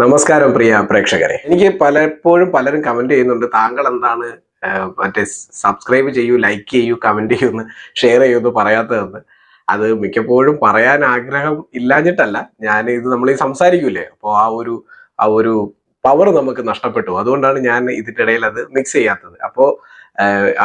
നമസ്കാരം പ്രിയ പ്രേക്ഷകരെ. എനിക്ക് പലപ്പോഴും പലരും കമന്റ് ചെയ്യുന്നുണ്ട്. താങ്കൾ എന്താണ് മറ്റേ സബ്സ്ക്രൈബ് ചെയ്യൂ ലൈക്ക് ചെയ്യൂ കമന്റ് ചെയ്യൂന്ന് ഷെയർ ചെയ്യൂന്ന് പറയാത്തതെന്ന്. അത് മിക്കപ്പോഴും പറയാൻ ആഗ്രഹം ഇല്ലാഞ്ഞിട്ടല്ല. ഞാൻ ഇത് നമ്മൾ ഈ സംസാരിക്കൂലേ? അപ്പോൾ ആ ഒരു ആ ഒരു പവർ നമുക്ക് നഷ്ടപ്പെട്ടു. അതുകൊണ്ടാണ് ഞാൻ ഇതിന്റെ ഇടയിൽ അത് മിക്സ് ചെയ്യാത്തത്. അപ്പോൾ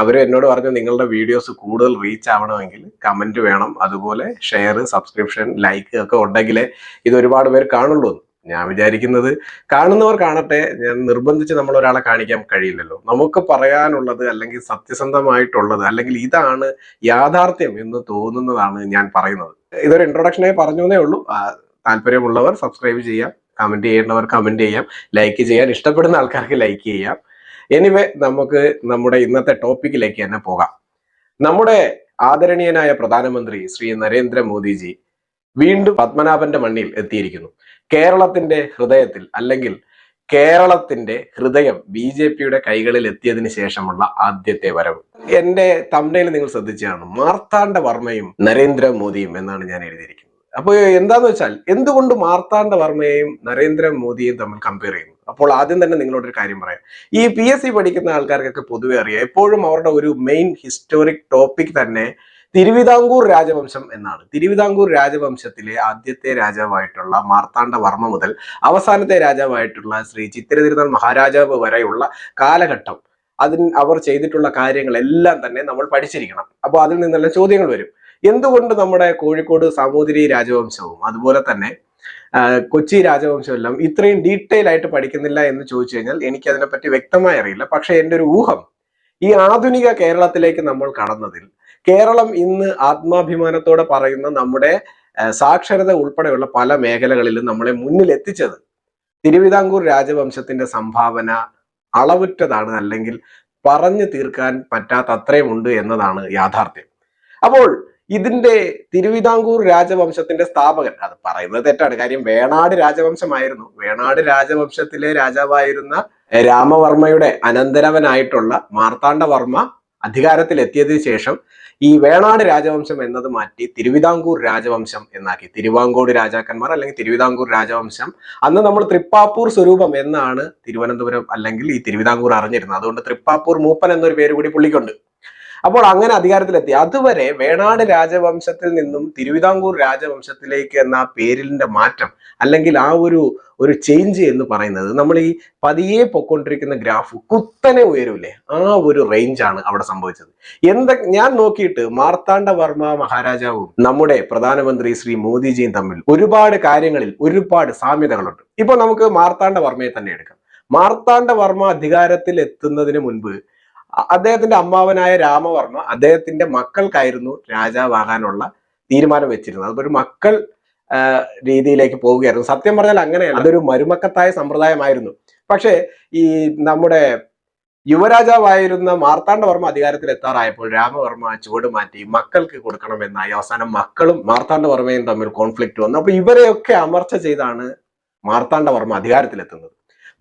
അവർ എന്നോട് പറഞ്ഞു നിങ്ങളുടെ വീഡിയോസ് കൂടുതൽ റീച്ച് ആവണമെങ്കിൽ കമന്റ് വേണം. അതുപോലെ ഷെയർ സബ്സ്ക്രിപ്ഷൻ ലൈക്ക് ഒക്കെ ഉണ്ടെങ്കിലേ ഇത് ഒരുപാട് പേർ കാണുള്ളൂ. ഞാൻ വിചാരിക്കുന്നത് കാണുന്നവർ കാണട്ടെ ഞാൻ നിർബന്ധിച്ച് നമ്മൾ ഒരാളെ കാണിക്കാൻ കഴിയില്ലല്ലോ. നമുക്ക് പറയാനുള്ളത് അല്ലെങ്കിൽ സത്യസന്ധമായിട്ടുള്ളത് അല്ലെങ്കിൽ ഇതാണ് യാഥാർത്ഥ്യം എന്ന് തോന്നുന്നതാണ് ഞാൻ പറയുന്നത്. ഇതൊരു ഇൻട്രൊഡക്ഷനായി പറഞ്ഞേ ഉള്ളൂ. താല്പര്യമുള്ളവർ സബ്സ്ക്രൈബ് ചെയ്യാം കമന്റ് ചെയ്യേണ്ടവർ കമന്റ് ചെയ്യാം ലൈക്ക് ചെയ്യാൻ ഇഷ്ടപ്പെടുന്ന ആൾക്കാർക്ക് ലൈക്ക് ചെയ്യാം. എനിവേ നമുക്ക് നമ്മുടെ ഇന്നത്തെ ടോപ്പിക്കിലേക്ക് തന്നെ പോകാം. നമ്മുടെ ആദരണീയനായ പ്രധാനമന്ത്രി ശ്രീ നരേന്ദ്രമോദിജി വീണ്ടും പത്മനാഭന്റെ മണ്ണിൽ എത്തിയിരിക്കുന്നു. കേരളത്തിന്റെ ഹൃദയത്തിൽ അല്ലെങ്കിൽ കേരളത്തിന്റെ ഹൃദയം ബി ജെ പിയുടെ കൈകളിൽ എത്തിയതിനു ശേഷമുള്ള ആദ്യത്തെ വരവ്. എന്റെ തമിഴിൽ നിങ്ങൾ ശ്രദ്ധിച്ചാണ് മാർത്താണ്ഡ വർമ്മയും നരേന്ദ്രമോദിയും എന്നാണ് ഞാൻ എഴുതിയിരിക്കുന്നത്. അപ്പോൾ എന്താന്ന് വെച്ചാൽ എന്തുകൊണ്ട് മാർത്താണ്ഡ വർമ്മയെയും നരേന്ദ്രമോദിയെയും തമ്മിൽ കമ്പയർ ചെയ്യുന്നു? അപ്പോൾ ആദ്യം തന്നെ നിങ്ങളോടൊരു കാര്യം പറയാം. ഈ പി എസ് സി പഠിക്കുന്ന ആൾക്കാർക്കൊക്കെ പൊതുവെ അറിയാം. എപ്പോഴും അവരുടെ ഒരു മെയിൻ ഹിസ്റ്റോറിക് ടോപ്പിക് തന്നെ തിരുവിതാംകൂർ രാജവംശം എന്നാണ്. തിരുവിതാംകൂർ രാജവംശത്തിലെ ആദ്യത്തെ രാജാവായിട്ടുള്ള മാർത്താണ്ഡ വർമ്മ മുതൽ അവസാനത്തെ രാജാവായിട്ടുള്ള ശ്രീ ചിത്തിരതിരുനാൾ മഹാരാജാവ് വരെയുള്ള കാലഘട്ടം. അതിന് അവർ ചെയ്തിട്ടുള്ള കാര്യങ്ങളെല്ലാം തന്നെ നമ്മൾ പഠിച്ചിരിക്കണം. അപ്പോൾ അതിൽ നിന്നെല്ലാം ചോദ്യങ്ങൾ വരും. എന്തുകൊണ്ട് നമ്മുടെ കോഴിക്കോട് സാമൂതിരി രാജവംശവും അതുപോലെ തന്നെ കൊച്ചി രാജവംശം എല്ലാം ഇത്രയും ഡീറ്റെയിൽ ആയിട്ട് പഠിക്കുന്നില്ല എന്ന് ചോദിച്ചു കഴിഞ്ഞാൽ എനിക്ക് അതിനെപ്പറ്റി വ്യക്തമായി അറിയില്ല. പക്ഷെ എന്റെ ഒരു ഊഹം ഈ ആധുനിക കേരളത്തിലേക്ക് നമ്മൾ കടന്നതിൽ കേരളം ഇന്ന് ആത്മാഭിമാനത്തോടെ പറയുന്ന നമ്മുടെ സാക്ഷരത ഉൾപ്പെടെയുള്ള പല മേഖലകളിലും നമ്മളെ മുന്നിൽ എത്തിച്ചത് തിരുവിതാംകൂർ രാജവംശത്തിന്റെ സംഭാവന അളവുറ്റതാണ് അല്ലെങ്കിൽ പറഞ്ഞു തീർക്കാൻ പറ്റാത്ത അത്രയും ഉണ്ട് എന്നതാണ് യാഥാർത്ഥ്യം. അപ്പോൾ ഇതിന്റെ തിരുവിതാംകൂർ രാജവംശത്തിന്റെ സ്ഥാപകൻ അത് പറയുന്നത് തെറ്റാണ്. കാര്യം വേണാട് രാജവംശമായിരുന്നു. വേണാട് രാജവംശത്തിലെ രാജാവായിരുന്ന രാമവർമ്മയുടെ അനന്തരവനായിട്ടുള്ള മാർത്താണ്ഡവർമ്മ അധികാരത്തിലെത്തിയതിനു ശേഷം ഈ വേണാട് രാജവംശം എന്നത് മാറ്റി തിരുവിതാംകൂർ രാജവംശം എന്നാക്കി. തിരുവാങ്കോട് രാജാക്കന്മാർ അല്ലെങ്കിൽ തിരുവിതാംകൂർ രാജവംശം. അന്ന് നമ്മൾ തൃപ്പാപ്പൂർ സ്വരൂപം എന്നാണ് തിരുവനന്തപുരം അല്ലെങ്കിൽ ഈ തിരുവിതാംകൂർ അറിഞ്ഞിരുന്നത്. അതുകൊണ്ട് തൃപ്പാപ്പൂർ മൂപ്പൻ എന്നൊരു പേര് കൂടി പുള്ളിക്കുണ്ട്. അപ്പോൾ അങ്ങനെ അധികാരത്തിലെത്തി. അതുവരെ വേണാട് രാജവംശത്തിൽ നിന്നും തിരുവിതാംകൂർ രാജവംശത്തിലേക്ക് എന്ന പേരിലിന്റെ മാറ്റം അല്ലെങ്കിൽ ആ ഒരു ഒരു ചേഞ്ച് എന്ന് പറയുന്നത് നമ്മൾ ഈ പതിയെ പൊക്കൊണ്ടിരിക്കുന്ന ഗ്രാഫ് കുത്തനെ ഉയരൂലേ? ആ ഒരു റേഞ്ചാണ് അവിടെ സംഭവിച്ചത്. എന്ത ഞാൻ നോക്കിയിട്ട് മാർത്താണ്ഡ വർമ്മ മഹാരാജാവും നമ്മുടെ പ്രധാനമന്ത്രി ശ്രീ മോദിജിയും തമ്മിൽ ഒരുപാട് കാര്യങ്ങളിൽ ഒരുപാട് സാമ്യതകളുണ്ട്. ഇപ്പൊ നമുക്ക് മാർത്താണ്ഡ വർമ്മയെ തന്നെ എടുക്കാം. മാർത്താണ്ഡ വർമ്മ അധികാരത്തിൽ എത്തുന്നതിന് മുൻപ് അദ്ദേഹത്തിന്റെ അമ്മാവനായ രാമവർമ്മ അദ്ദേഹത്തിന്റെ മക്കൾക്കായിരുന്നു രാജാവാകാനുള്ള തീരുമാനം വെച്ചിരുന്നത്. അതൊരു മക്കൾ രീതിയിലേക്ക് പോവുകയായിരുന്നു. സത്യം പറഞ്ഞാൽ അങ്ങനെയല്ല. അതൊരു മരുമക്കത്തായ സമ്പ്രദായമായിരുന്നു. പക്ഷേ ഈ നമ്മുടെ യുവരാജാവായിരുന്ന മാർത്താണ്ഡവർമ്മ അധികാരത്തിൽ എത്താറായപ്പോൾ രാമവർമ്മ ചുവട് മാറ്റി മക്കൾക്ക് കൊടുക്കണമെന്നായി അവസാനം മക്കളും മാർത്താണ്ഡവർമ്മയും തമ്മിൽ കോൺഫ്ലിക്റ്റ് വന്നു. അപ്പൊ ഇവരെയൊക്കെ അമർച്ച ചെയ്താണ് മാർത്താണ്ഡവർമ്മ അധികാരത്തിലെത്തുന്നത്.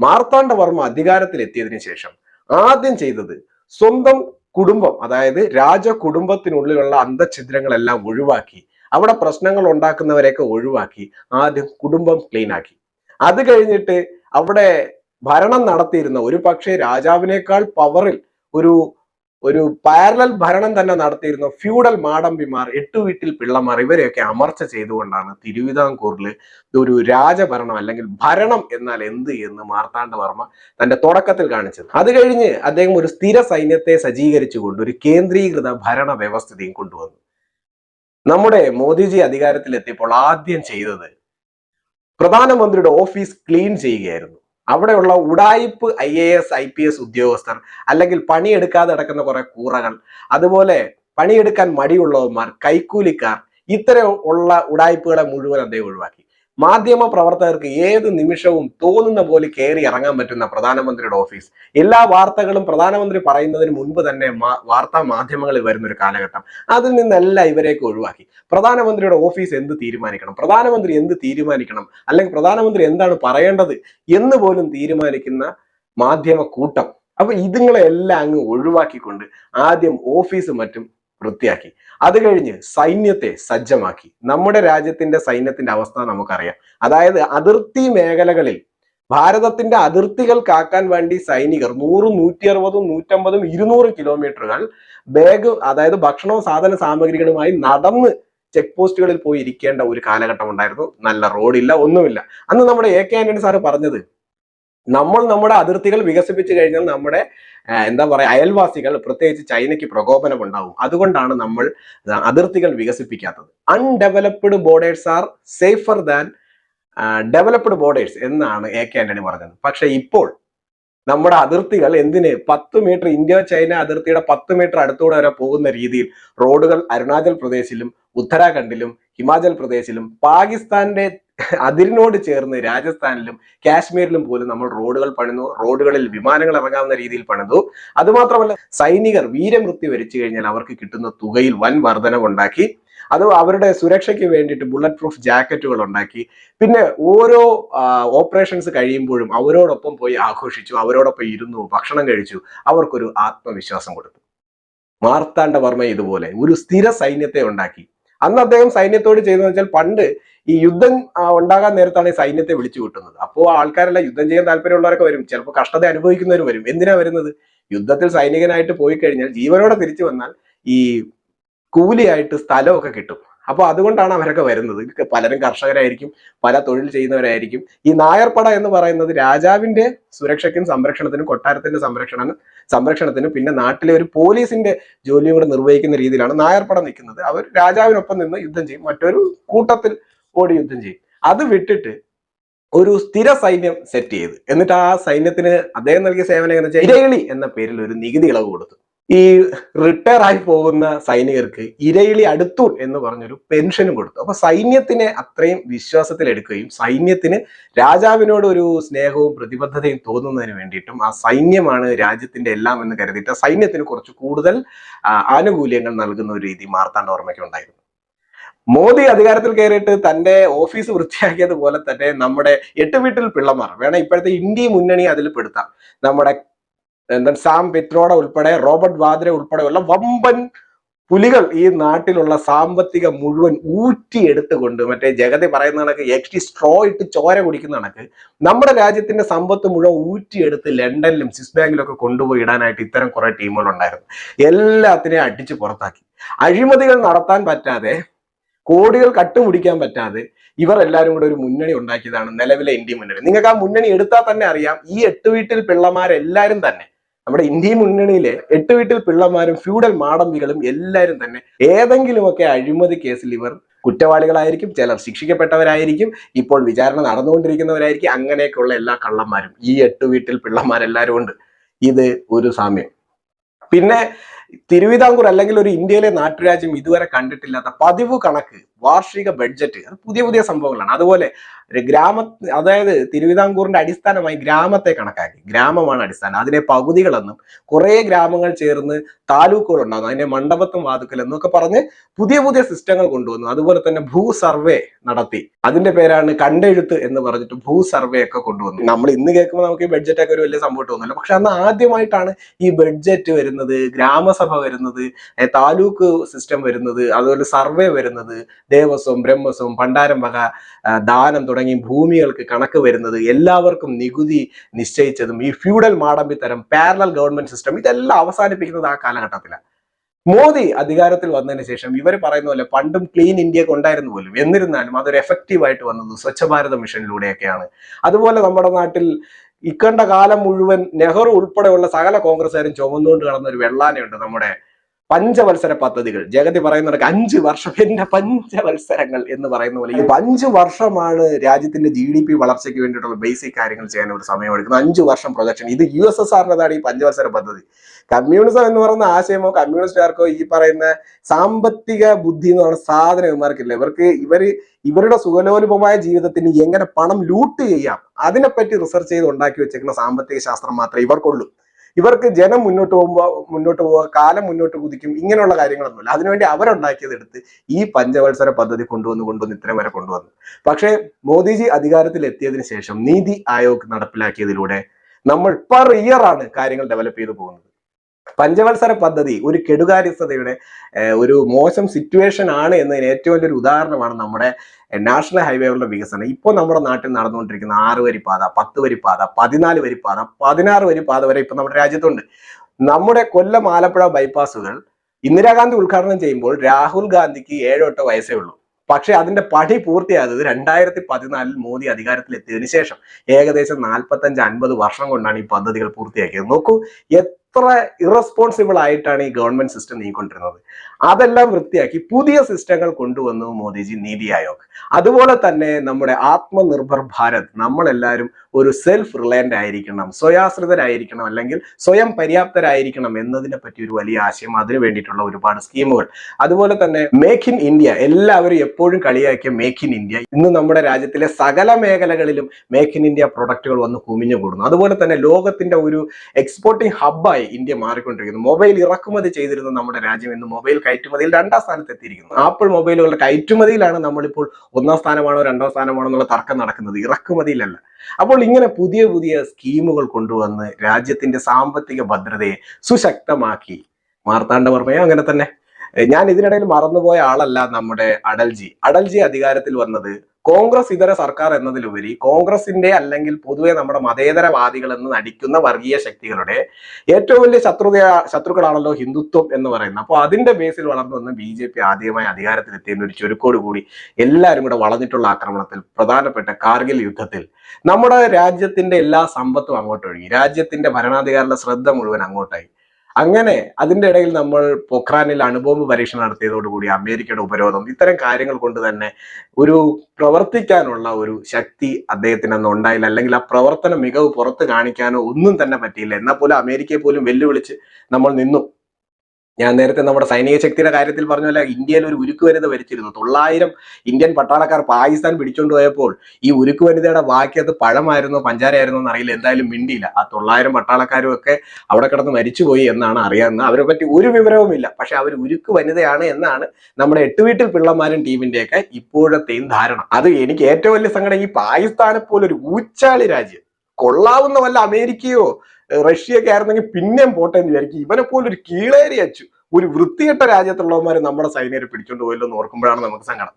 മാർത്താണ്ഡവർമ്മ അധികാരത്തിലെത്തിയതിനു ശേഷം ആദ്യം ചെയ്തത് സ്വന്തം കുടുംബം അതായത് രാജകുടുംബത്തിനുള്ളിലുള്ള അന്തഛിദ്രങ്ങളെല്ലാം ഒഴിവാക്കി അവിടെ പ്രശ്നങ്ങൾ ഉണ്ടാക്കുന്നവരെയൊക്കെ ഒഴിവാക്കി ആദ്യം കുടുംബം ക്ലീൻ ആക്കി. അത് കഴിഞ്ഞിട്ട് അവിടെ ഭരണം നടത്തിയിരുന്ന ഒരു പക്ഷേ രാജാവിനേക്കാൾ പവറിൽ ഒരു ഒരു പാരലൽ ഭരണം തന്നെ നടത്തിയിരുന്ന ഫ്യൂഡൽ മാടമ്പിമാർ എട്ടു വീട്ടിൽ പിള്ളമാർ ഇവരെയൊക്കെ അമർച്ച ചെയ്തുകൊണ്ടാണ് തിരുവിതാംകൂറിൽ ഒരു രാജഭരണം അല്ലെങ്കിൽ ഭരണം എന്നാൽ എന്ത് എന്ന് മാർത്താണ്ഡവർമ്മ തന്റെ തുടക്കത്തിൽ കാണിച്ചത്. അത് കഴിഞ്ഞ് അദ്ദേഹം ഒരു സ്ഥിര സൈന്യത്തെ സജ്ജീകരിച്ചുകൊണ്ട് ഒരു കേന്ദ്രീകൃത ഭരണ വ്യവസ്ഥിതിയും കൊണ്ടുവന്നു. നമ്മുടെ മോദിജി അധികാരത്തിലെത്തിയപ്പോൾ ആദ്യം ചെയ്തത് പ്രധാനമന്ത്രിയുടെ ഓഫീസ് ക്ലീൻ ചെയ്യുകയായിരുന്നു. അവിടെയുള്ള ഉടായിപ്പ് I A S I P S ഉദ്യോഗസ്ഥർ അല്ലെങ്കിൽ പണിയെടുക്കാതെ നടക്കുന്ന കുറെ കൂറകൾ അതുപോലെ പണിയെടുക്കാൻ മടിയുള്ളവന്മാർ കൈക്കൂലിക്കാർ ഇത്തരം ഉള്ള ഉടായ്പകളെ മുഴുവൻ അദ്ദേഹം ഒഴിവാക്കി. മാധ്യമ പ്രവർത്തകർക്ക് ഏത് നിമിഷവും തോന്നുന്ന പോലെ കയറി ഇറങ്ങാൻ പറ്റുന്ന പ്രധാനമന്ത്രിയുടെ ഓഫീസ്. എല്ലാ വാർത്തകളും പ്രധാനമന്ത്രി പറയുന്നതിന് മുൻപ് തന്നെ വാർത്താ മാധ്യമങ്ങളിൽ വരുന്ന ഒരു കാലഘട്ടം. അതിൽ നിന്നെല്ലാം ഇവരെയൊക്കെ ഒഴിവാക്കി. പ്രധാനമന്ത്രിയുടെ ഓഫീസ് എന്ത് തീരുമാനിക്കണം? പ്രധാനമന്ത്രി എന്ത് തീരുമാനിക്കണം? അല്ലെങ്കിൽ പ്രധാനമന്ത്രി എന്താണ് പറയേണ്ടത് എന്ന് പോലും തീരുമാനിക്കുന്ന മാധ്യമ കൂട്ടം. അപ്പൊ ഇതുങ്ങളെ എല്ലാം അങ്ങ് ഒഴിവാക്കിക്കൊണ്ട് ആദ്യം ഓഫീസ് മറ്റും വൃത്തിയാക്കി. അത് കഴിഞ്ഞ് സൈന്യത്തെ സജ്ജമാക്കി. നമ്മുടെ രാജ്യത്തിന്റെ സൈന്യത്തിന്റെ അവസ്ഥ നമുക്കറിയാം. അതായത് അതിർത്തി മേഖലകളിൽ ഭാരതത്തിന്റെ അതിർത്തികൾ കാക്കാൻ വേണ്ടി സൈനികർ നൂറും നൂറ്റി അറുപതും നൂറ്റമ്പതും ഇരുന്നൂറ് കിലോമീറ്ററുകൾ ബാഗ് അതായത് ഭക്ഷണവും സാധന സാമഗ്രികളുമായി നടന്ന് ചെക്ക് പോസ്റ്റുകളിൽ പോയി ഇരിക്കേണ്ട ഒരു കാലഘട്ടം ഉണ്ടായിരുന്നു നല്ല റോഡില്ല ഒന്നുമില്ല. അന്ന് നമ്മുടെ എ കെ ആന്റണി സാറ് പറഞ്ഞത് നമ്മൾ നമ്മുടെ അതിർത്തികൾ വികസിപ്പിച്ചു കഴിഞ്ഞാൽ നമ്മുടെ എന്താ പറയുക അയൽവാസികൾ പ്രത്യേകിച്ച് ചൈനയ്ക്ക് പ്രകോപനം ഉണ്ടാവും. അതുകൊണ്ടാണ് നമ്മൾ അതിർത്തികൾ വികസിപ്പിക്കാത്തത്. Undeveloped borders are safer than developed borders എന്നാണ് എ കെ ആന്റണി പറഞ്ഞത്. പക്ഷെ ഇപ്പോൾ നമ്മുടെ അതിർത്തികൾ എന്തിന്? പത്ത് മീറ്റർ ഇന്ത്യ ചൈന അതിർത്തിയുടെ പത്ത് മീറ്റർ അടുത്തൂടെ വരെ പോകുന്ന രീതിയിൽ റോഡുകൾ അരുണാചൽ പ്രദേശിലും ഉത്തരാഖണ്ഡിലും ഹിമാചൽ പ്രദേശിലും പാകിസ്ഥാന്റെ അതിരിനോട് ചേർന്ന് രാജസ്ഥാനിലും കാശ്മീരിലും പോലും നമ്മൾ റോഡുകൾ പണിതു റോഡുകളിൽ വിമാനങ്ങൾ ഇറങ്ങാവുന്ന രീതിയിൽ പണിതു. അതുമാത്രമല്ല സൈനികർ വീരമൃത്യു വരിച്ചു കഴിഞ്ഞാൽ അവർക്ക് കിട്ടുന്ന തുകയിൽ വൻ വർധനവുണ്ടാക്കി. അത് അവരുടെ സുരക്ഷയ്ക്ക് വേണ്ടിയിട്ട് ബുള്ളറ്റ് പ്രൂഫ് ജാക്കറ്റുകൾ ഉണ്ടാക്കി. പിന്നെ ഓരോ ഓപ്പറേഷൻസ് കഴിയുമ്പോഴും അവരോടൊപ്പം പോയി ആഘോഷിച്ചു അവരോടൊപ്പം ഇരുന്നു ഭക്ഷണം കഴിച്ചു അവർക്കൊരു ആത്മവിശ്വാസം കൊടുത്തു. മാർത്താണ്ഡവർമ്മ ഇതുപോലെ ഒരു സ്ഥിര സൈന്യത്തെ ഉണ്ടാക്കി. അന്ന് അദ്ദേഹം സൈന്യത്തോട് ചെയ്തതെന്ന് വെച്ചാൽ പണ്ട് ഈ യുദ്ധം ഉണ്ടാകാൻ നേരത്താണ് ഈ സൈന്യത്തെ വിളിച്ചു കൂട്ടുന്നത്. അപ്പോൾ ആൾക്കാരെല്ലാം യുദ്ധം ചെയ്യാൻ താല്പര്യമുള്ളവരൊക്കെ വരും. ചിലപ്പോൾ കഷ്ടത അനുഭവിക്കുന്നവരും വരും. എന്തിനാ വരുന്നത്? യുദ്ധത്തിൽ സൈനികനായിട്ട് പോയി കഴിഞ്ഞാൽ ജീവനോടെ തിരിച്ചു വന്നാൽ ഈ കൂലിയായിട്ട് സ്ഥലമൊക്കെ കിട്ടും. അപ്പോൾ അതുകൊണ്ടാണ് അവരൊക്കെ വരുന്നത്. പലരും കർഷകരായിരിക്കും പല തൊഴിൽ ചെയ്യുന്നവരായിരിക്കും. ഈ നായർപ്പട എന്ന് പറയുന്നത് രാജാവിന്റെ സുരക്ഷയ്ക്കും സംരക്ഷണത്തിനും കൊട്ടാരത്തിന്റെ സംരക്ഷണ സംരക്ഷണത്തിനും പിന്നെ നാട്ടിലെ ഒരു പോലീസിന്റെ ജോലിയും കൂടെ നിർവഹിക്കുന്ന രീതിയിലാണ് നായർപ്പട നിൽക്കുന്നത്. അവർ രാജാവിനൊപ്പം നിന്ന് യുദ്ധം ചെയ്യും. മറ്റൊരു കൂട്ടത്തിൽ ഓടി യുദ്ധം ചെയ്യും. അത് വിട്ടിട്ട് ഒരു സ്ഥിര സൈന്യം സെറ്റ് ചെയ്ത്. എന്നിട്ട് ആ സൈന്യത്തിന് അദ്ദേഹം നൽകിയ സേവനം എന്ന് വെച്ചാൽ ഇരകളി എന്ന പേരിൽ ഒരു നികുതി ഇളവ് കൊടുത്തു. ഈ റിട്ടയർ ആയി പോകുന്ന സൈനികർക്ക് ഇരയിളി അടുത്തൂർ എന്ന് പറഞ്ഞൊരു പെൻഷനും കൊടുത്തു. അപ്പൊ സൈന്യത്തിനെ അത്രയും വിശ്വാസത്തിൽ എടുക്കുകയും സൈന്യത്തിന് രാജാവിനോട് ഒരു സ്നേഹവും പ്രതിബദ്ധതയും തോന്നുന്നതിന് വേണ്ടിയിട്ടും ആ സൈന്യമാണ് രാജ്യത്തിന്റെ എല്ലാം എന്ന് കരുതിയിട്ട് സൈന്യത്തിന് കുറച്ച് കൂടുതൽ ആനുകൂല്യങ്ങൾ നൽകുന്ന ഒരു രീതി മാർത്താണ്ഡവർമ്മയ്ക്ക് ഉണ്ടായിരുന്നു. മോദി അധികാരത്തിൽ കയറിയിട്ട് തന്റെ ഓഫീസ് വൃത്തിയാക്കിയത് പോലെ തന്നെ നമ്മുടെ എട്ട് വീട്ടിൽ പിള്ളമാർ വേണം ഇപ്പോഴത്തെ ഇന്ത്യ മുന്നണി അതിൽ പെടുത്താം. നമ്മുടെ എന്താ സാം പെത്രോഡ ഉൾപ്പെടെ റോബർട്ട് വാദ്ര ഉൾപ്പെടെയുള്ള വമ്പൻ പുലികൾ ഈ നാട്ടിലുള്ള സാമ്പത്തിക മുഴുവൻ ഊറ്റിയെടുത്തുകൊണ്ട് മറ്റേ ജഗതി പറയുന്ന കണക്ക് എക്സ്റ്റി സ്ട്രോ ഇട്ട് ചോര കുടിക്കുന്ന കണക്ക് നമ്മുടെ രാജ്യത്തിന്റെ സമ്പത്ത് മുഴുവൻ ഊറ്റിയെടുത്ത് ലണ്ടനിലും സ്വിസ് ബാങ്കിലൊക്കെ കൊണ്ടുപോയി ഇടാനായിട്ട് ഇത്തരം കുറെ ടീമുകൾ ഉണ്ടായിരുന്നു. എല്ലാത്തിനെയും അടിച്ചു പുറത്താക്കി. അഴിമതികൾ നടത്താൻ പറ്റാതെ കോടികൾ കട്ടുപിടിക്കാൻ പറ്റാതെ ഇവർ എല്ലാവരും കൂടെ ഒരു മുന്നണി ഉണ്ടാക്കിയതാണ് നിലവിലെ ഇന്ത്യ മുന്നണി. നിങ്ങൾക്ക് ആ മുന്നണി എടുത്താൽ തന്നെ അറിയാം ഈ എട്ട് വീട്ടിൽ പിള്ളമാരെല്ലാരും തന്നെ നമ്മുടെ ഇന്ത്യ മുന്നണിയിലെ എട്ട് വീട്ടിൽ പിള്ളമാരും ഫ്യൂഡൽ മാടമ്പികളും എല്ലാവരും തന്നെ ഏതെങ്കിലുമൊക്കെ അഴിമതി കേസിൽ ഇവർ കുറ്റവാളികളായിരിക്കും ചിലർ ശിക്ഷിക്കപ്പെട്ടവരായിരിക്കും ഇപ്പോൾ വിചാരണ നടന്നുകൊണ്ടിരിക്കുന്നവരായിരിക്കും അങ്ങനെയൊക്കെയുള്ള എല്ലാ കള്ളന്മാരും ഈ എട്ട് വീട്ടിൽ പിള്ളമാരെല്ലാവരും ഉണ്ട്. ഇത് ഒരു സാമ്യം. പിന്നെ തിരുവിതാംകൂർ അല്ലെങ്കിൽ ഒരു ഇന്ത്യയിലെ നാട്ടുരാജ്യം ഇതുവരെ കണ്ടിട്ടില്ലാത്ത പതിവ് കണക്ക് വാർഷിക ബഡ്ജറ്റ് അത് പുതിയ പുതിയ സംഭവങ്ങളാണ്. അതുപോലെ ഗ്രാമ അതായത് തിരുവിതാംകൂറിന്റെ അടിസ്ഥാനമായി ഗ്രാമത്തെ കണക്കാക്കി. ഗ്രാമമാണ് അടിസ്ഥാനം. അതിനെ പകുതികളെന്നും കുറെ ഗ്രാമങ്ങൾ ചേർന്ന് താലൂക്കുകൾ ഉണ്ടാകുന്നു അതിന്റെ മണ്ഡപത്തും വാതുക്കൽ ഒക്കെ പറഞ്ഞ് പുതിയ പുതിയ സിസ്റ്റങ്ങൾ കൊണ്ടുവന്നു. അതുപോലെ തന്നെ ഭൂ സർവേ നടത്തി. അതിന്റെ പേരാണ് കണ്ടെഴുത്ത് എന്ന് പറഞ്ഞിട്ട് ഭൂ സർവേ ഒക്കെ കൊണ്ടുവന്നു. നമ്മൾ ഇന്ന് കേൾക്കുമ്പോൾ നമുക്ക് ഈ ബഡ്ജറ്റ് ഒക്കെ ഒരു വലിയ സംഭവം തോന്നില്ല പക്ഷെ അന്ന് ആദ്യമായിട്ടാണ് ഈ ബഡ്ജറ്റ് വരുന്നത് ഗ്രാമസഭ വരുന്നത് താലൂക്ക് സിസ്റ്റം വരുന്നത് അതുപോലെ സർവേ വരുന്നത് ദേവസ്വം ബ്രഹ്മസ്വം ഭണ്ഡാരം വക ദാനം തുടങ്ങി ഭൂമികൾക്ക് കണക്ക് വരുന്നത് എല്ലാവർക്കും നികുതി നിശ്ചയിച്ചതും ഈ ഫ്യൂഡൽ മാടമ്പിത്തരം പാരലൽ ഗവൺമെന്റ് സിസ്റ്റം ഇതെല്ലാം അവസാനിപ്പിക്കുന്നത് ആ കാലഘട്ടത്തിലാണ് മോദി അധികാരത്തിൽ വന്നതിന് ശേഷം ഇവർ പറയുന്ന പോലെ പണ്ടും ക്ലീൻ ഇന്ത്യ ഉണ്ടായിരുന്നു പോലും. എന്നിരുന്നാലും അതൊരു എഫക്റ്റീവ് ആയിട്ട് വന്നത് സ്വച്ഛ ഭാരത മിഷനിലൂടെയൊക്കെയാണ്. അതുപോലെ നമ്മുടെ നാട്ടിൽ ഇക്കണ്ട കാലം മുഴുവൻ നെഹ്റു ഉൾപ്പെടെയുള്ള സകല കോൺഗ്രസ്സുകാരും ചുമന്നുകൊണ്ട് കടന്ന ഒരു വെള്ളാനയുണ്ട് നമ്മുടെ പഞ്ചവത്സര പദ്ധതികൾ. ജഗതി പറയുന്നവർക്ക് അഞ്ച് വർഷം. എന്റെ പഞ്ചവത്സരങ്ങൾ എന്ന് പറയുന്ന പോലെ ഈ അഞ്ച് വർഷമാണ് രാജ്യത്തിന്റെ ജി ഡി പി വളർച്ചയ്ക്ക് വേണ്ടിയിട്ടുള്ള ബേസിക് കാര്യങ്ങൾ ചെയ്യാൻ ഒരു സമയം എടുക്കുന്നത് അഞ്ച് വർഷം പ്രൊജക്ഷൻ ഇത് യു എസ് എസ് ആറിനതാണ് ഈ പഞ്ചവത്സര പദ്ധതി. കമ്മ്യൂണിസം എന്ന് പറയുന്ന ആശയമോ കമ്മ്യൂണിസ്റ്റുകാർക്കോ ഈ പറയുന്ന സാമ്പത്തിക ബുദ്ധി എന്ന് പറയുന്ന സാധനം ഇവർക്കില്ല ഇവർക്ക് ഇവർ ഇവരുടെ സുഖലോലുപമായ ജീവിതത്തിന് എങ്ങനെ പണം ലൂട്ട് ചെയ്യാം? അതിനെപ്പറ്റി റിസർച്ച് ചെയ്ത് ഉണ്ടാക്കി വെച്ചേക്കുന്ന സാമ്പത്തിക ശാസ്ത്രം മാത്രമേ ഇവർക്കുള്ളൂ. ഇവർക്ക് ജനം മുന്നോട്ട് പോകുമ്പോൾ മുന്നോട്ട് പോവുക കാലം മുന്നോട്ട് കുതിക്കും ഇങ്ങനെയുള്ള കാര്യങ്ങളൊന്നുമില്ല. അതിനുവേണ്ടി അവരുണ്ടാക്കിയതെടുത്ത് ഈ പഞ്ചവത്സര പദ്ധതി കൊണ്ടുവന്ന് കൊണ്ടുവന്ന് ഇത്രയും വരെ കൊണ്ടുവന്നു. പക്ഷേ മോദിജി അധികാരത്തിൽ എത്തിയതിനു ശേഷം നീതി ആയോഗ് നടപ്പിലാക്കിയതിലൂടെ നമ്മൾ പെർ ഇയർ ആണ് കാര്യങ്ങൾ ഡെവലപ്പ് ചെയ്തു പോകുന്നത്. പഞ്ചവത്സര പദ്ധതി ഒരു കെടുകാര്യസ്ഥതയുടെ ഒരു മോശം സിറ്റുവേഷൻ ആണ് എന്നതിന് ഏറ്റവും വലിയൊരു ഉദാഹരണമാണ് നമ്മുടെ നാഷണൽ ഹൈവേകളുടെ വികസനം. ഇപ്പോൾ നമ്മുടെ നാട്ടിൽ നടന്നുകൊണ്ടിരിക്കുന്ന ആറ് പാത പത്ത് വരിപ്പാത പതിനാല് വരിപ്പാത പതിനാറ് പാത വരെ ഇപ്പം നമ്മുടെ രാജ്യത്തുണ്ട്. നമ്മുടെ കൊല്ലം ആലപ്പുഴ ബൈപ്പാസുകൾ ഇന്ദിരാഗാന്ധി ഉദ്ഘാടനം ചെയ്യുമ്പോൾ രാഹുൽ ഗാന്ധിക്ക് ഏഴോ എട്ടോ വയസ്സേ ഉള്ളൂ. പക്ഷേ അതിന്റെ പടി പൂർത്തിയായത് രണ്ടായിരത്തി പതിനാലിൽ മോദി അധികാരത്തിലെത്തിയതിനു ശേഷം. ഏകദേശം നാൽപ്പത്തഞ്ച് അൻപത് വർഷം കൊണ്ടാണ് ഈ പദ്ധതികൾ പൂർത്തിയാക്കിയത്. നോക്കൂ എത്ര ഇറസ്പോൺസിബിൾ ആയിട്ടാണ് ഈ ഗവൺമെന്റ് സിസ്റ്റം നീങ്ങിക്കൊണ്ടിരുന്നത്. അതെല്ലാം വൃത്തിയാക്കി പുതിയ സിസ്റ്റങ്ങൾ കൊണ്ടുവന്നു മോദിജി നീതി ആയോഗ്. അതുപോലെ തന്നെ നമ്മുടെ ആത്മനിർഭർ ഭാരത് നമ്മളെല്ലാവരും ഒരു സെൽഫ് റിലയന്റ് ആയിരിക്കണം സ്വയാശ്രിതരായിരിക്കണം അല്ലെങ്കിൽ സ്വയം പര്യാപ്തരായിരിക്കണം എന്നതിനെ പറ്റി ഒരു വലിയ ആശയം അതിനു വേണ്ടിയിട്ടുള്ള ഒരുപാട് സ്കീമുകൾ. അതുപോലെ തന്നെ മേക്ക് ഇൻ ഇന്ത്യ എല്ലാവരും എപ്പോഴും കളിയാക്കിയ മേക്ക് ഇൻ ഇന്ത്യ ഇന്ന് നമ്മുടെ രാജ്യത്തിലെ സകല മേഖലകളിലും മേക്ക് ഇൻ ഇന്ത്യ പ്രൊഡക്റ്റുകൾ വന്ന് കുമിഞ്ഞു കൂടുന്നു. അതുപോലെ തന്നെ ലോകത്തിന്റെ ഒരു എക്സ്പോർട്ടിംഗ് ഹബ്ബായി ഇന്ത്യ മാറിക്കൊണ്ടിരിക്കുന്നു. മൊബൈൽ ഇറക്കുമതി ചെയ്തിരുന്ന നമ്മുടെ രാജ്യം ഇന്ന് മൊബൈൽ കയറ്റുമതിയിൽ രണ്ടാം സ്ഥാനത്ത് എത്തിയിരിക്കുന്നത് ആപ്പിൾ മൊബൈലുകളുടെ കയറ്റുമതിയിലാണ് നമ്മളിപ്പോൾ ഒന്നാം സ്ഥാനമാണോ രണ്ടാം സ്ഥാനമാണോ എന്നുള്ള തർക്കം നടക്കുന്നത്. ഇറക്കുമതിയിലല്ല. അപ്പോൾ ഇങ്ങനെ പുതിയ പുതിയ സ്കീമുകൾ കൊണ്ടുവന്ന് രാജ്യത്തിന്റെ സാമ്പത്തിക ഭദ്രതയെ സുശക്തമാക്കി. മാർത്താണ്ഡവർമ്മയെ അങ്ങനെ തന്നെ. ഞാൻ ഇതിനിടയിൽ മറന്നുപോയ ആളല്ല നമ്മുടെ അടൽജി. അടൽജി അധികാരത്തിൽ വന്നത് കോൺഗ്രസ് ഇതര സർക്കാർ എന്നതിലുപരി കോൺഗ്രസിന്റെ അല്ലെങ്കിൽ പൊതുവെ നമ്മുടെ മതേതരവാദികൾ എന്ന് നടിക്കുന്ന വർഗീയ ശക്തികളുടെ ഏറ്റവും വലിയ ശത്രുത ശത്രുക്കളാണല്ലോ ഹിന്ദുത്വം എന്ന് പറയുന്നത്. അപ്പോൾ അതിന്റെ ബേസിൽ വളർന്നു വന്ന് ബി ജെ പി ആദ്യമായി അധികാരത്തിലെത്തിയ ഒരു ചുരുക്കോട് കൂടി എല്ലാവരും കൂടെ വളഞ്ഞിട്ടുള്ള ആക്രമണത്തിൽ പ്രധാനപ്പെട്ട കാർഗിൽ യുദ്ധത്തിൽ നമ്മുടെ രാജ്യത്തിന്റെ എല്ലാ സമ്പത്തും അങ്ങോട്ടൊഴുകി. രാജ്യത്തിന്റെ ഭരണാധികാരിയുടെ ശ്രദ്ധ മുഴുവൻ അങ്ങോട്ടായി. അങ്ങനെ അതിന്റെ ഇടയിൽ നമ്മൾ പൊഖ്രാനിൽ അണുബോംബ് പരീക്ഷണം നടത്തിയതോടുകൂടി അമേരിക്കയുടെ ഉപരോധം ഇത്തരം കാര്യങ്ങൾ കൊണ്ട് തന്നെ ഒരു പ്രവർത്തിക്കാനുള്ള ഒരു ശക്തി അദ്ദേഹത്തിന് അന്ന് ഉണ്ടായില്ല. അല്ലെങ്കിൽ ആ പ്രവർത്തന മികവ് പുറത്ത് കാണിക്കാനോ ഒന്നും തന്നെ പറ്റിയില്ല. എന്നാൽ പോലും അമേരിക്കയെ പോലും വെല്ലുവിളിച്ച് നമ്മൾ നിന്നു. ഞാൻ നേരത്തെ നമ്മുടെ സൈനിക ശക്തിയുടെ കാര്യത്തിൽ പറഞ്ഞ പോലെ ഇന്ത്യയിൽ ഒരു ഉരുക്ക് വനിത ഭരിച്ചിരുന്നു. തൊള്ളായിരം ഇന്ത്യൻ പട്ടാളക്കാർ പാകിസ്ഥാൻ പിടിച്ചുകൊണ്ട് പോയപ്പോൾ ഈ ഉരുക്ക് വനിതയുടെ ബാക്കിയത് പഴമായിരുന്നോ പഞ്ചാരയായിരുന്നോ എന്നറിയില്ല. എന്തായാലും മിണ്ടിയില്ല. ആ തൊള്ളായിരം പട്ടാളക്കാരും ഒക്കെ അവിടെ കിടന്ന് മരിച്ചുപോയി എന്നാണ് അറിയാവുന്നത് അവരെ പറ്റി ഒരു വിവരവുമില്ല. പക്ഷെ അവർ ഉരുക്ക് വനിതയാണ് എന്നാണ് നമ്മുടെ എട്ട് വീട്ടിൽ പിള്ളമാരും ടീമിന്റെയൊക്കെ ഇപ്പോഴത്തെയും ധാരണ. അത് എനിക്ക് ഏറ്റവും വലിയ സങ്കടം ഈ പാകിസ്ഥാനെ പോലെ ഒരു ഊച്ചാളി രാജ്യം. കൊള്ളാവുന്ന വല്ല അമേരിക്കയോ റഷ്യയൊക്കെ ആയിരുന്നെങ്കിൽ പിന്നെയും പോട്ടെ എന്ന് വിചാരിക്കും. ഇവനെ പോലെ ഒരു കീളേരി അച്ചു. ഒരു വൃത്തികെട്ട രാജ്യത്തുള്ളവന്മാർ നമ്മുടെ സൈന്യരെ പിടിച്ചോണ്ട് പോയല്ലോ എന്ന് ഓർക്കുമ്പോഴാണ് നമുക്ക് സങ്കടം.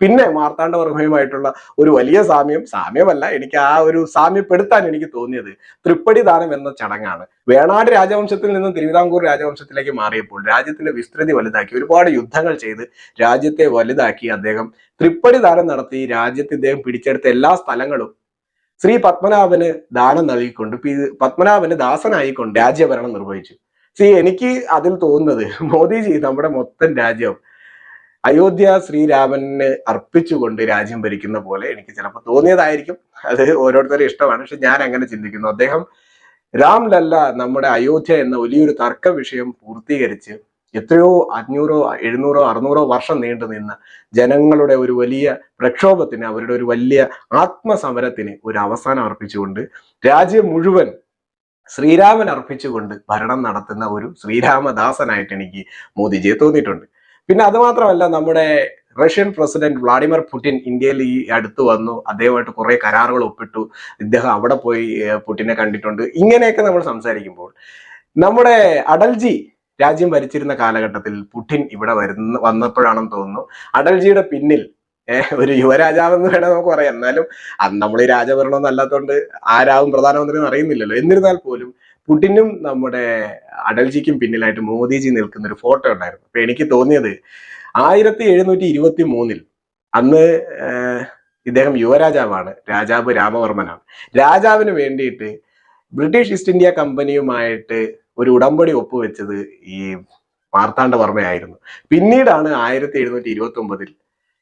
പിന്നെ മാർത്താണ്ഡവർമ്മയുമായിട്ടുള്ള ഒരു വലിയ സാമ്യം സാമ്യമല്ല എനിക്ക് ആ ഒരു സാമ്യപ്പെടുത്താൻ എനിക്ക് തോന്നിയത് തൃപ്പടി ദാനം എന്ന ചടങ്ങാണ്. വേണാട് രാജവംശത്തിൽ നിന്നും തിരുവിതാംകൂർ രാജവംശത്തിലേക്ക് മാറിയപ്പോൾ രാജ്യത്തിന്റെ വിസ്തൃതി വലുതാക്കി ഒരുപാട് യുദ്ധങ്ങൾ ചെയ്ത് രാജ്യത്തെ വലുതാക്കി അദ്ദേഹം തൃപ്പടി ദാനം നടത്തി രാജ്യത്ത് ഇദ്ദേഹം പിടിച്ചെടുത്ത എല്ലാ സ്ഥലങ്ങളും ശ്രീ പത്മനാഭന് ദാനം നൽകിക്കൊണ്ട് പി- പത്മനാഭന് ദാസനായിക്കൊണ്ട് രാജ്യഭരണം നിർവഹിച്ചു. സി എനിക്ക് അതിൽ തോന്നുന്നത് മോദിജി നമ്മുടെ മൊത്തം രാജ്യം അയോധ്യ ശ്രീരാമന് അർപ്പിച്ചുകൊണ്ട് രാജ്യം ഭരിക്കുന്ന പോലെ എനിക്ക് ചിലപ്പോൾ തോന്നിയതായിരിക്കും. അത് ഓരോരുത്തരും ഇഷ്ടമാണ്. പക്ഷെ ഞാൻ അങ്ങനെ ചിന്തിക്കുന്നു. അദ്ദേഹം രാംലല്ല നമ്മുടെ അയോധ്യ എന്ന വലിയൊരു തർക്ക വിഷയം പൂർത്തീകരിച്ച് എത്രയോ അഞ്ഞൂറോ എഴുന്നൂറോ അറുന്നൂറോ വർഷം നീണ്ടു നിന്ന ജനങ്ങളുടെ ഒരു വലിയ പ്രക്ഷോഭത്തിന് അവരുടെ ഒരു വലിയ ആത്മസമരത്തിന് ഒരു അവസാനം അർപ്പിച്ചുകൊണ്ട് രാജ്യം മുഴുവൻ ശ്രീരാമൻ അർപ്പിച്ചുകൊണ്ട് ഭരണം നടത്തുന്ന ഒരു ശ്രീരാമദാസനായിട്ട് എനിക്ക് മോദിജിയെ തോന്നിയിട്ടുണ്ട്. പിന്നെ അതുമാത്രമല്ല നമ്മുടെ റഷ്യൻ പ്രസിഡന്റ് വ്ളാഡിമിർ പുടിൻ ഇന്ത്യയിൽ ഈ അടുത്ത് വന്നു അദ്ദേഹമായിട്ട് കുറെ കരാറുകൾ ഒപ്പിട്ടു ഇദ്ദേഹം അവിടെ പോയി പുടിനെ കണ്ടിട്ടുണ്ട്. ഇങ്ങനെയൊക്കെ നമ്മൾ സംസാരിക്കുമ്പോൾ നമ്മുടെ അടൽജി രാജ്യം ഭരിച്ചിരുന്ന കാലഘട്ടത്തിൽ പുടിൻ ഇവിടെ വരുന്ന വന്നപ്പോഴാണെന്ന് തോന്നുന്നു. അടൽജിയുടെ പിന്നിൽ ഒരു യുവരാജാവെന്ന് വേണം നമുക്ക് പറയാം. എന്നാലും അന്ന് നമ്മൾ ഈ രാജഭരണം അല്ലാത്തതുകൊണ്ട് ആരാവും പ്രധാനമന്ത്രി എന്ന് അറിയുന്നില്ലല്ലോ. എന്നിരുന്നാൽ പോലും പുടിനും നമ്മുടെ അടൽജിക്കും പിന്നിലായിട്ട് മോദിജി നിൽക്കുന്ന ഒരു ഫോട്ടോ ഉണ്ടായിരുന്നു. അപ്പൊ എനിക്ക് തോന്നിയത് ആയിരത്തി എഴുന്നൂറ്റി ഇരുപത്തി മൂന്നിൽ അന്ന് ഇദ്ദേഹം യുവരാജാവാണ്. രാജാവ് രാമവർമ്മനാണ്. രാജാവിന് വേണ്ടിയിട്ട് ബ്രിട്ടീഷ് ഈസ്റ്റ് ഇന്ത്യ കമ്പനിയുമായിട്ട് ഒരു ഉടമ്പടി ഒപ്പുവെച്ചത് ഈ മാർത്താണ്ഡവർമ്മയായിരുന്നു പിന്നീടാണ് ആയിരത്തി എഴുന്നൂറ്റി ഇരുപത്തി ഒമ്പതിൽ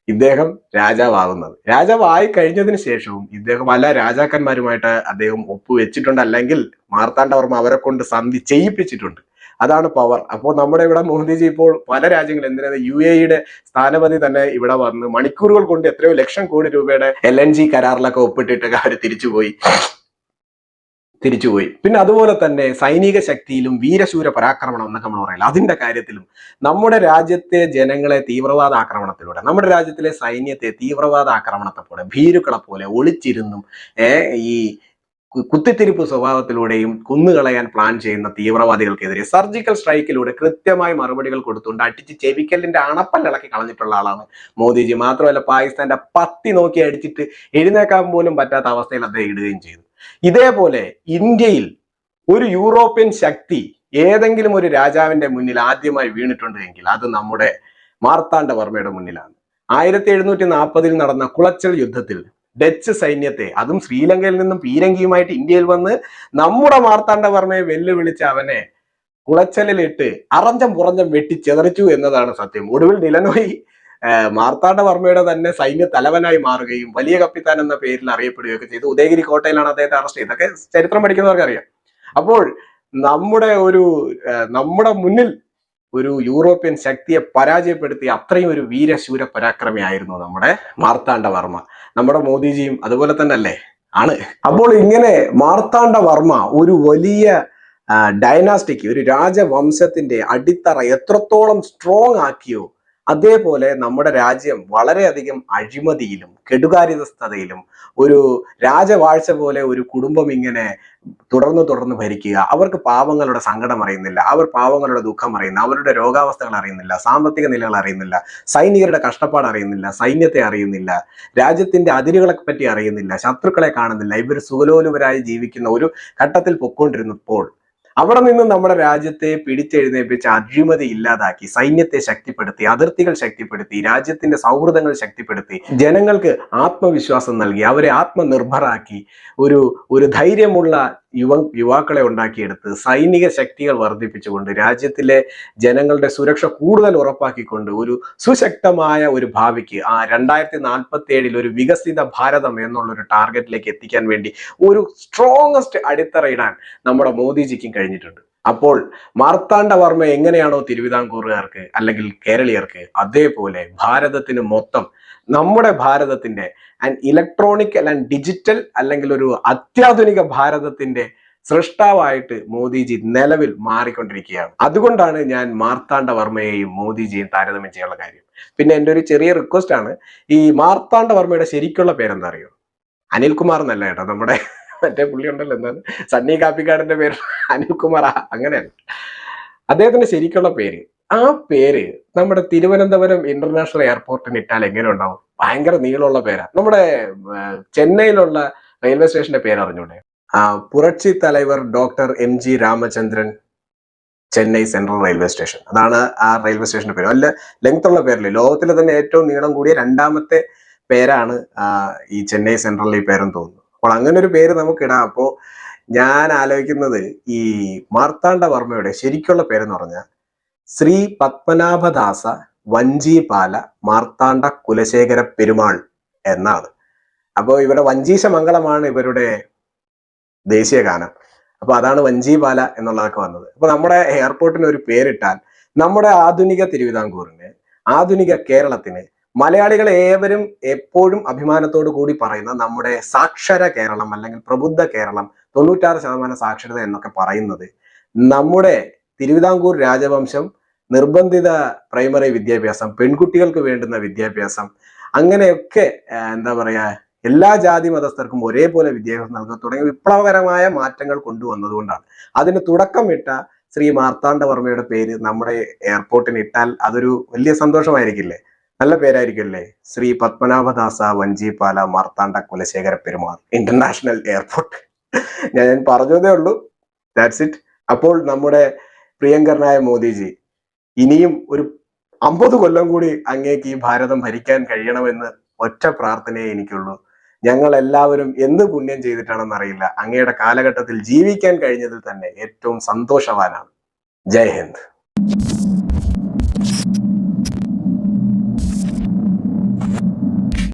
ഇദ്ദേഹം രാജാവാകുന്നത്. രാജാവായി കഴിഞ്ഞതിന് ശേഷവും ഇദ്ദേഹം പല രാജാക്കന്മാരുമായിട്ട് അദ്ദേഹം ഒപ്പുവെച്ചിട്ടുണ്ട്. അല്ലെങ്കിൽ മാർത്താണ്ഡവർമ്മ അവരെ കൊണ്ട് സന്ധി ചെയ്യിപ്പിച്ചിട്ടുണ്ട്. അതാണ് പവർ അപ്പോൾ നമ്മുടെ ഇവിടെ മോദിജി ഇപ്പോൾ പല രാജ്യങ്ങൾ എന്തിനാ യു എയുടെ സ്ഥാനപതി തന്നെ ഇവിടെ വന്ന് മണിക്കൂറുകൾ കൊണ്ട് എത്രയോ ലക്ഷം കോടി രൂപയുടെ എൽ എൻ ജി കരാറിലൊക്കെ ഒപ്പിട്ടിട്ടൊക്കെ അവർ തിരിച്ചുപോയി. തിരിച്ചുപോയി. പിന്നെ അതുപോലെ തന്നെ സൈനിക ശക്തിയിലും വീരശൂര പരാക്രമണം എന്നൊക്കെ നമ്മൾ പറയില്ല? അതിന്റെ കാര്യത്തിലും നമ്മുടെ രാജ്യത്തെ ജനങ്ങളെ തീവ്രവാദ ആക്രമണത്തിലൂടെ നമ്മുടെ രാജ്യത്തിലെ സൈന്യത്തെ തീവ്രവാദ ആക്രമണത്തെ പോലെ ഭീരുക്കളെ പോലെ ഒളിച്ചിരുന്നും ഈ കുത്തിത്തിരിപ്പ് സ്വഭാവത്തിലൂടെയും കുന്നുകളയാൻ പ്ലാൻ ചെയ്യുന്ന തീവ്രവാദികൾക്കെതിരെ സർജിക്കൽ സ്ട്രൈക്കിലൂടെ കൃത്യമായി മറുപടികൾ കൊടുത്തുകൊണ്ട് അടിച്ച് ചെവിക്കലിന്റെ അണപ്പല്ലിളക്കി കളഞ്ഞിട്ടുള്ള ആളാണ് മോദിജി. മാത്രമല്ല പാകിസ്ഥാന്റെ പത്തി നോക്കി അടിച്ചിട്ട് എഴുന്നേക്കാൻ പോലും പറ്റാത്ത അവസ്ഥയിൽ അദ്ദേഹം ഇടുകയും ചെയ്തു. ഇതേപോലെ ഇന്ത്യയിൽ ഒരു യൂറോപ്യൻ ശക്തി ഏതെങ്കിലും ഒരു രാജാവിന്റെ മുന്നിൽ ആദ്യമായി വീണിട്ടുണ്ട് എങ്കിൽ അത് നമ്മുടെ മാർത്താണ്ഡവർമ്മയുടെ മുന്നിലാണ്. ആയിരത്തി എഴുന്നൂറ്റി നാൽപ്പതിൽ നടന്ന കുളച്ചൽ യുദ്ധത്തിൽ ഡച്ച് സൈന്യത്തെ അതും ശ്രീലങ്കയിൽ നിന്നും പീരങ്കിയുമായിട്ട് ഇന്ത്യയിൽ വന്ന് നമ്മുടെ മാർത്താണ്ഡവർമ്മയെ വെല്ലുവിളിച്ച് അവനെ കുളച്ചലിലിട്ട് അറഞ്ചം പുറഞ്ചം വെട്ടി ചെതറിച്ചു എന്നതാണ് സത്യം. ഒടുവിൽ നിലനോയി ആഹ് മാർത്താണ്ഡവർമ്മയുടെ തന്നെ സൈന്യ തലവനായി മാറുകയും വലിയ കപ്പിത്താൻ എന്ന പേരിൽ അറിയപ്പെടുകയൊക്കെ ചെയ്തു. ഉദയഗിരി കോട്ടയിലാണ് അദ്ദേഹത്തെ അറസ്റ്റ് ചെയ്തത്. ചരിത്രം പഠിക്കുന്നവർക്ക് അറിയാം. അപ്പോൾ നമ്മുടെ ഒരു നമ്മുടെ മുന്നിൽ ഒരു യൂറോപ്യൻ ശക്തിയെ പരാജയപ്പെടുത്തി അത്രയും ഒരു വീരശൂര പരാക്രമിയായിരുന്നു നമ്മുടെ മാർത്താണ്ഡ വർമ്മ. നമ്മുടെ മോദിജിയും അതുപോലെ തന്നെ അല്ലേ ആണ്. അപ്പോൾ ഇങ്ങനെ മാർത്താണ്ഡ വർമ്മ ഒരു വലിയ ഡൈനാസ്റ്റിക് ഒരു രാജവംശത്തിന്റെ അടിത്തറ എത്രത്തോളം സ്ട്രോങ് ആക്കിയോ അതേപോലെ നമ്മുടെ രാജ്യം വളരെയധികം അഴിമതിയിലും കെടുകാര്യസ്ഥതയിലും ഒരു രാജവാഴ്ച പോലെ ഒരു കുടുംബം ഇങ്ങനെ തുടർന്ന് തുടർന്ന് ഭരിക്കുക. അവർക്ക് പാവങ്ങളുടെ സങ്കടം അറിയുന്നില്ല. അവർ പാവങ്ങളുടെ ദുഃഖം അറിയുന്ന അവരുടെ രോഗാവസ്ഥകൾ അറിയുന്നില്ല. സാമ്പത്തിക നിലകൾ അറിയുന്നില്ല. സൈനികരുടെ കഷ്ടപ്പാട് അറിയുന്നില്ല. സൈന്യത്തെ അറിയുന്നില്ല. രാജ്യത്തിന്റെ അതിരുകളെ പറ്റി അറിയുന്നില്ല. ശത്രുക്കളെ കാണുന്നില്ല. ഇവർ സുഖലോലുപരായി ജീവിക്കുന്ന ഒരു ഘട്ടത്തിൽ പൊക്കോണ്ടിരുന്നപ്പോൾ അവിടെ നിന്ന് നമ്മുടെ രാജ്യത്തെ പിടിച്ചെഴുന്നേപ്പിച്ച് അഴിമതി ഇല്ലാതാക്കി സൈന്യത്തെ ശക്തിപ്പെടുത്തി അതിർത്തികൾ ശക്തിപ്പെടുത്തി രാജ്യത്തിന്റെ സൗഹൃദങ്ങൾ ശക്തിപ്പെടുത്തി ജനങ്ങൾക്ക് ആത്മവിശ്വാസം നൽകി അവരെ ആത്മനിർഭറാക്കി ഒരു ഒരു ധൈര്യമുള്ള യുവ യുവാക്കളെ ഉണ്ടാക്കിയെടുത്ത് സൈനിക ശക്തികൾ വർദ്ധിപ്പിച്ചുകൊണ്ട് രാജ്യത്തിലെ ജനങ്ങളുടെ സുരക്ഷ കൂടുതൽ ഉറപ്പാക്കിക്കൊണ്ട് ഒരു സുശക്തമായ ഒരു ഭാവിക്ക് ആ രണ്ടായിരത്തി നാൽപ്പത്തി ഏഴിൽ ഒരു വികസിത ഭാരതം എന്നുള്ള ഒരു ടാർഗറ്റിലേക്ക് എത്തിക്കാൻ വേണ്ടി ഒരു സ്ട്രോങ്ങസ്റ്റ് അടിത്തറയിടാൻ നമ്മുടെ മോദിജിക്കും കഴിഞ്ഞിട്ടുണ്ട്. അപ്പോൾ മാർത്താണ്ഡവർമ്മ എങ്ങനെയാണോ തിരുവിതാംകൂറുകാർക്ക് അല്ലെങ്കിൽ കേരളീയർക്ക് അതേപോലെ ഭാരതത്തിന് മൊത്തം നമ്മുടെ ഭാരതത്തിന്റെ ആൻഡ് ഇലക്ട്രോണിക് അല്ലെങ്കിൽ ഡിജിറ്റൽ അല്ലെങ്കിൽ ഒരു അത്യാധുനിക ഭാരതത്തിന്റെ സൃഷ്ടാവായിട്ട് മോദിജി നിലവിൽ മാറിക്കൊണ്ടിരിക്കുകയാണ്. അതുകൊണ്ടാണ് ഞാൻ മാർത്താണ്ഡവർമ്മയെയും മോദിജിയും താരതമ്യം ചെയ്യാനുള്ള കാര്യം. പിന്നെ എന്റെ ഒരു ചെറിയ റിക്വസ്റ്റ് ആണ്. ഈ മാർത്താണ്ഡവർമ്മയുടെ ശരിക്കുള്ള പേരെന്താ അറിയോ അനിൽകുമാർ എന്നല്ല കേട്ടോ നമ്മുടെ മറ്റേ പുള്ളി ഉണ്ടല്ലോ എന്താണ്? സണ്ണി കാപ്പിക്കാടിന്റെ പേര് അനിൽകുമാർ അങ്ങനെയല്ല. അദ്ദേഹത്തിന്റെ ശരിക്കുള്ള പേര് ആ പേര് നമ്മുടെ തിരുവനന്തപുരം ഇന്റർനാഷണൽ എയർപോർട്ടിന് ഇട്ടാൽ എങ്ങനെ ഉണ്ടാവും? ഭയങ്കര നീളമുള്ള പേരാ. നമ്മുടെ ചെന്നൈയിലുള്ള റെയിൽവേ സ്റ്റേഷന്റെ പേര് അറിഞ്ഞൂടെ Puratchi Thalaivar doctor M G Ramachandran Chennai central railway station അതാണ് ആ റെയിൽവേ സ്റ്റേഷന്റെ പേര്. നല്ല ലെങ്ത് ഉള്ള പേരല്ലേ? ലോകത്തിലെ തന്നെ ഏറ്റവും നീളം കൂടിയ രണ്ടാമത്തെ പേരാണ് ഈ ചെന്നൈ സെൻട്രൽ ഈ പേരെന്ന് തോന്നുന്നു അപ്പോൾ അങ്ങനെ ഒരു പേര് നമുക്ക് ഇടാം. അപ്പോൾ ഞാൻ ആലോചിക്കുന്നത് ഈ മാർത്താണ്ഡ വർമ്മയുടെ ശരിക്കുള്ള പേരെന്ന് പറഞ്ഞാൽ ശ്രീ പത്മനാഭദാസ വഞ്ചിപാല മാർത്താണ്ഡ കുലശേഖര പെരുമാൾ എന്നാണ്. അപ്പോൾ ഇവിടെ വഞ്ചീശ മംഗളമാണ് ഇവരുടെ ദേശീയ ഗാനം. അപ്പൊ അതാണ് വഞ്ചിപാല എന്നുള്ളതൊക്കെ വന്നത്. അപ്പൊ നമ്മുടെ എയർപോർട്ടിന് ഒരു പേരിട്ടാൽ നമ്മുടെ ആധുനിക തിരുവിതാംകൂറിന് ആധുനിക കേരളത്തിന് മലയാളികൾ ഏവരും എപ്പോഴും അഭിമാനത്തോടു കൂടി പറയുന്ന നമ്മുടെ സാക്ഷര കേരളം അല്ലെങ്കിൽ പ്രബുദ്ധ കേരളം തൊണ്ണൂറ്റാറ് ശതമാനം സാക്ഷരത എന്നൊക്കെ പറയുന്നത് നമ്മുടെ തിരുവിതാംകൂർ രാജവംശം നിർബന്ധിത പ്രൈമറി വിദ്യാഭ്യാസം പെൺകുട്ടികൾക്ക് വേണ്ടുന്ന വിദ്യാഭ്യാസം അങ്ങനെയൊക്കെ എന്താ പറയാ എല്ലാ ജാതി മതസ്ഥർക്കും ഒരേപോലെ വിദ്യാഭ്യാസം നൽകുക തുടങ്ങിയ വിപ്ലവകരമായ മാറ്റങ്ങൾ കൊണ്ടുവന്നതുകൊണ്ടാണ് അതിന് തുടക്കമിട്ട ശ്രീ മാർത്താണ്ഡവർമ്മയുടെ പേര് നമ്മുടെ എയർപോർട്ടിന് ഇട്ടാൽ അതൊരു വലിയ സന്തോഷമായിരിക്കില്ലേ? നല്ല പേരായിരിക്കുമല്ലേ? ശ്രീ പത്മനാഭദാസ വഞ്ചിപാല മാർത്താണ്ഡ കുലശേഖര പെരുമാൾ ഇന്റർനാഷണൽ എയർപോർട്ട് ഞാൻ പറഞ്ഞതേ ഉള്ളൂ. ദാറ്റ്സ് ഇറ്റ് അപ്പോൾ നമ്മുടെ പ്രിയങ്കരനായ മോദിജി ഇനിയും ഒരു അമ്പത് കൊല്ലം കൂടി അങ്ങേക്ക് ഈ ഭാരതം ഭരിക്കാൻ കഴിയണമെന്ന് ഒറ്റ പ്രാർത്ഥനയെ എനിക്കുള്ളൂ. ഞങ്ങൾ എല്ലാവരും എന്ത് പുണ്യം ചെയ്തിട്ടാണെന്ന് അറിയില്ല അങ്ങയുടെ കാലഘട്ടത്തിൽ ജീവിക്കാൻ കഴിഞ്ഞതിൽ തന്നെ ഏറ്റവും സന്തോഷവാനാണ്. ജയ് ഹിന്ദ്.